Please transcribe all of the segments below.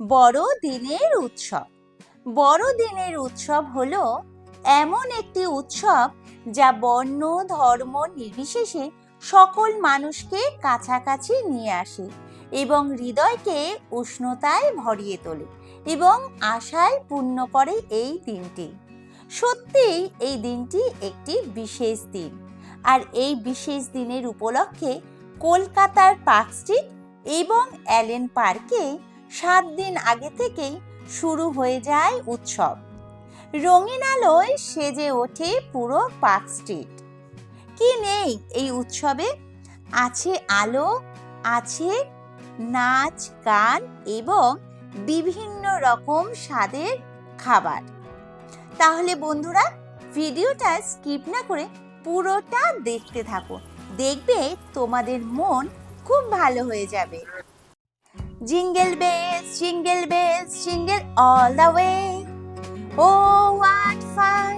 বড়দিনের উৎসব। বড়দিনের উৎসব হলো এমন একটি উৎসব যা বর্ণ, ধর্ম নির্বিশেষে সকল মানুষকে কাছাকাছি নিয়ে আসে এবং হৃদয়কে উষ্ণতায় ভরিয়ে তোলে এবং আশায় পূর্ণ করে এই দিনটি। সত্যিই এই দিনটি একটি বিশেষ দিন। আর এই বিশেষ দিনের উপলক্ষে কলকাতার পার্ক স্ট্রিট এবং অ্যালেন পার্কে সাত দিন আগে থেকেই শুরু হয়ে যায় উৎসব। রঙিন আলোয় সেজে ওঠে পুরো পার্ক স্ট্রিট। কি নেই এই উৎসবে? আছে আলো, আছে নাচ, গান এবং বিভিন্ন রকম স্বাদের খাবার। তাহলে বন্ধুরা, ভিডিওটা স্কিপ না করে পুরোটা দেখতে থাকো। দেখবে তোমাদের মন খুব ভালো হয়ে যাবে। Jingle bells jingle bells jingle all the way oh what fun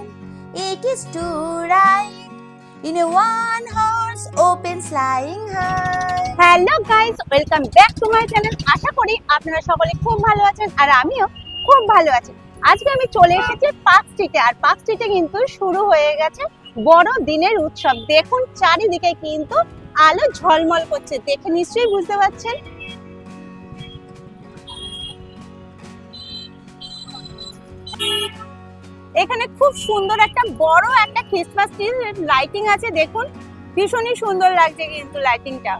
it is to ride in one horse open sleigh hi hello guys welcome back to my channel আশা করি আপনারা সকলে খুব ভালো আছেন আর আমিও খুব ভালো আছি। আজকে আমি চলে এসেছি পার্ক স্ট্রিটে আর পার্ক স্ট্রিটে কিন্তু শুরু হয়ে গেছে বড় দিনের উৎসব। দেখুন, চারিদিকে কিন্তু আলো ঝলমল করছে। দেখে নিশ্চয়ই বুঝতে পারছেন এখানে খুব সুন্দর একটা বড় একটা ক্রিসমাস ট্রি লাইটিং আছে, দেখুন। ভীষণই সুন্দর লাগছে কিন্তু লাইটিংটা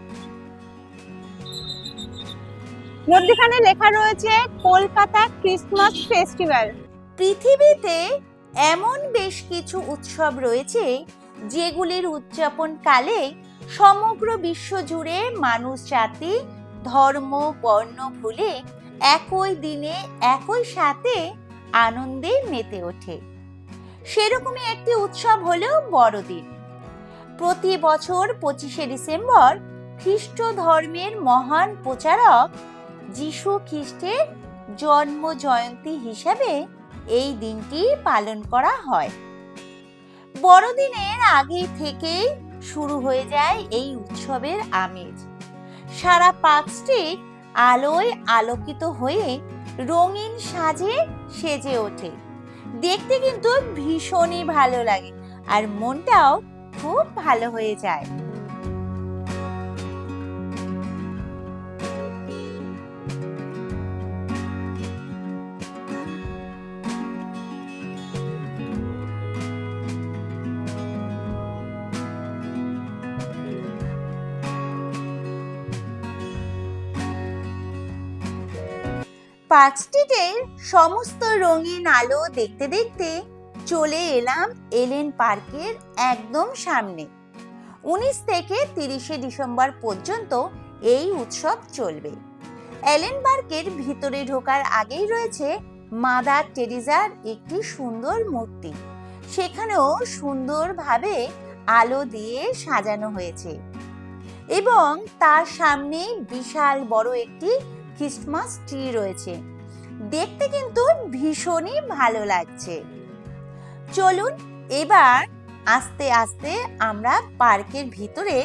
মধ্যখানে লেখা রয়েছে, কলকাতা ক্রিসমাস ফেস্টিভ্যাল পৃথিবীতে এমন বেশ কিছু উৎসব রয়েছে, যেগুলির উদযাপন কালে সমগ্র বিশ্ব জুড়ে মানুষ জাতি, ধর্ম, বর্ণ ভুলে একই দিনে একই সাথে আনন্দে মেতে ওঠে। সেরকমই একটি উৎসব হলো বড়দিন। প্রতি বছর পঁচিশে ডিসেম্বর খ্রিস্ট ধর্মের মহান প্রচারক যিশু খ্রিস্টের জন্ম জয়ন্তী হিসাবে এই দিনটি পালন করা হয়। বড়দিনের আগে থেকেই শুরু হয়ে যায় এই উৎসবের আমেজ। সারা পার্ক আলোয় আলোকিত হয়ে রঙিন সাজে সেজে ওঠে। দেখতে কিন্তু ভীষণই ভালো লাগে আর মনটাও খুব ভালো হয়ে যায়। পার্ক স্ট্রিটের সমস্ত রঙিন আলো দেখতে দেখতে চলে এলাম এলেন পার্কের একদম সামনে। উনিশ থেকে তিরিশে ডিসেম্বর পর্যন্ত এই উৎসব চলবে। এলেন পার্কের ভিতরে ঢোকার আগেই রয়েছে মাদার টেরিজার একটি সুন্দর মূর্তি। সেখানেও সুন্দরভাবে আলো দিয়ে সাজানো হয়েছে। এবং তার সামনে বিশাল বড় একটি ক্রিসমাস ট্রি রয়েছে। দেখতে কিন্তু ভীষণই ভালো লাগছে। চলুন এবার আস্তে আস্তে আমরা পার্কের ভিতরে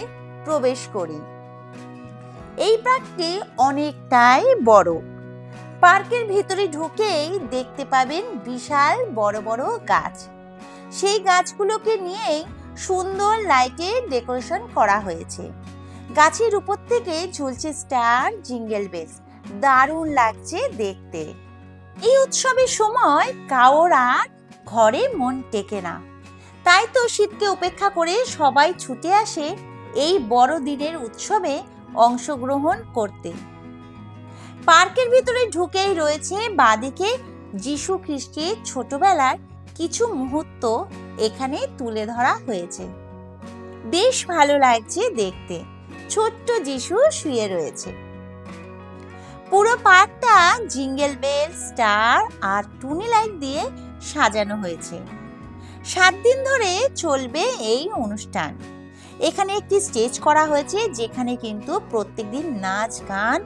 প্রবেশ করি। এই পার্কটি অনেকটাই বড়। পার্কের ভিতরে ঢুকেই দেখতে পাবেন বিশাল বড় বড় গাছ। সেই গাছগুলোকে নিয়েই সুন্দর লাইটের ডেকোরেশন করা হয়েছে। গাছের উপর থেকে ঝুলছে স্টার জিঙ্গেল বেস দারুণ লাগছে দেখতে। এই উৎসবের সময় কাওর আর ঘরে মন টেকে না। তাই তো শীতকে উপেক্ষা করে সবাই ছুটে আসে এই বড়দিনের উৎসবে অংশগ্রহণ করতে। পার্কের ভিতরে ঢুকেই রয়েছে বাদিকে যিশু খ্রিস্টের ছোটবেলার কিছু মুহূর্ত এখানে তুলে ধরা হয়েছে। বেশ ভালো লাগছে দেখতে। ছোট্ট যিশু শুয়ে রয়েছে। পুরো পার্কটা জিঙ্গেল বেল, স্টার আর টুনি লাইট দিয়ে সাজানো হয়েছে। সাত দিন ধরে চলবে এই অনুষ্ঠান। এখানে একটি স্টেজ করা হয়েছে যেখানে কিন্তু প্রত্যেকদিন নাচ, গান,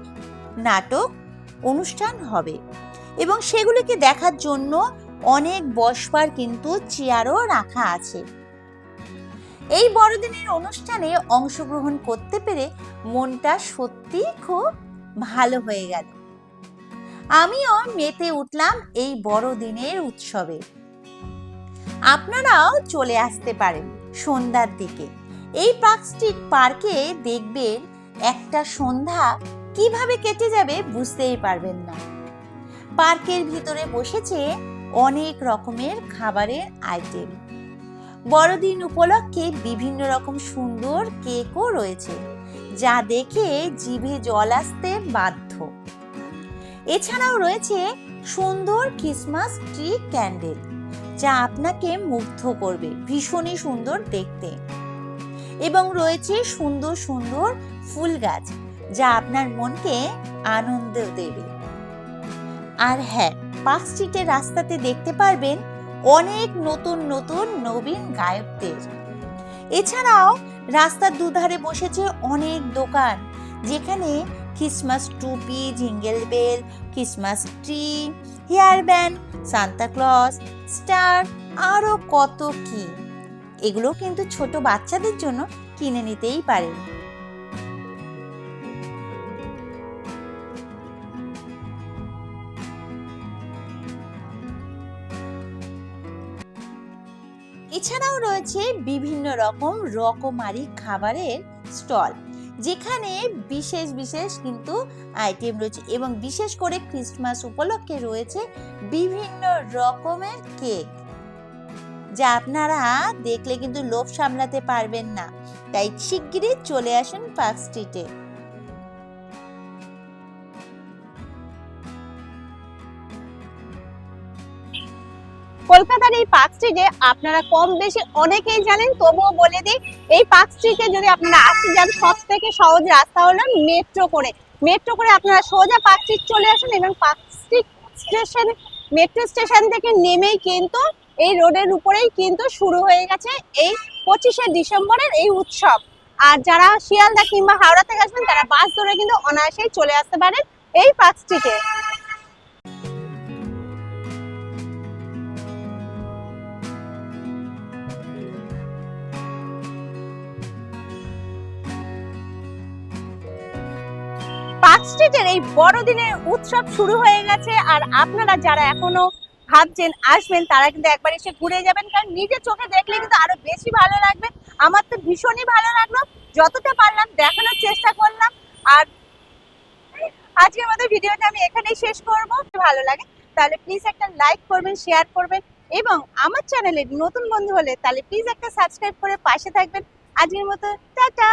নাটক অনুষ্ঠান হবে এবং সেগুলিকে দেখার জন্য অনেক বসবার কিন্তু চেয়ারও রাখা আছে। এই বড়দিনের অনুষ্ঠানে অংশগ্রহণ করতে পেরে মনটা সত্যি খুব ভালো হয়ে গেল। আমিও মেতে উঠলাম এই বড়দিনের উৎসবে। আপনারাও চলে আসতে পারেন সন্ধ্যার দিকে। এই পার্ক স্ট্রিট পার্কে দেখবেন একটা সন্ধ্যা কীভাবে কেটে যাবে বুঝতেই পারবেন না। পার্কের ভিতরে বসেছে অনেক রকমের খাবারের আইটেম। বড়দিন উপলক্ষে বিভিন্ন রকম সুন্দর কেকও রয়েছে। যা দেখে জিভে জল আসতে বাধ্য। এছাড়াও রয়েছে সুন্দর ক্রিসমাস ট্রি ক্যান্ডেল যা আপনাকে মুগ্ধ করবে, ভীষণই সুন্দর দেখতে। এবং রয়েছে সুন্দর সুন্দর ফুল গাছ, যা আপনার মনকে আনন্দ দেবে। আর হ্যাঁ পার্ক স্ট্রিটের রাস্তাতে দেখতে পারবেন অনেক নতুন নতুন নবীন গায়কদের। এছাড়াও রাস্তার দুধারে বসেছে অনেক দোকান, যেখানে ক্রিসমাস টুপি jingle bell Christmas tree hair band Santa Claus star আরও কত কি। এগুলো কিন্তু ছোট বাচ্চাদের জন্য কিনে নিতেই পারেন এছাড়াও রয়েছে বিভিন্ন রকম রকমারি খাবারের স্টল, যেখানে বিশেষ বিশেষ কিন্তু আইটেম রয়েছে এবং বিশেষ করে ক্রিসমাস উপলক্ষে রয়েছে বিভিন্ন রকমের কেক যা আপনারা দেখলে কিন্তু লোভ সামলাতে পারবেন না। তাই শিগগিরই চলে আসুন পার্ক স্ট্রিটে কলকাতার এই পার্ক স্ট্রিটে আপনারা কম বেশি অনেকেই জানেন, তবুও বলে দিই, এই পার্ক স্ট্রিটে যদি আপনারা আসতে যান সব থেকে সহজ রাস্তা হলো মেট্রো করে। মেট্রো করে আপনারা সোজা পার্ক স্ট্রিট চলে আসেন এবং park street station metro station থেকে নেমেই কিন্তু এই রোডের উপরেই কিন্তু শুরু হয়ে গেছে এই পঁচিশে ডিসেম্বরের এই উৎসব। আর যারা শিয়ালদা কিংবা হাওড়া থেকে আসবেন তারা বাস ধরে কিন্তু অনায়াসেই চলে আসতে পারেন এই পার্ক স্ট্রিটে পার্ক স্ট্রিটের এই বড়দিনের উৎসব শুরু হয়ে গেছে আর আপনারা যারা এখনও ভাবছেন আসবেন, তারা কিন্তু একবার এসে ঘুরে যাবেন, কারণ নিজে চোখে দেখলে কিন্তু আরও বেশি ভালো লাগবে। আমার তো ভীষণই ভালো লাগল। যতটা পারলাম দেখানোর চেষ্টা করলাম। আর আজকের মতো ভিডিওটা আমি এখানেই শেষ করব। ভালো লাগে, তাহলে প্লিজ একটা লাইক করবেন শেয়ার করবেন এবং আমার চ্যানেলে নতুন বন্ধু হলে তাহলে প্লিজ একটা সাবস্ক্রাইব করে পাশে থাকবেন। আজকের মতো, টাটা!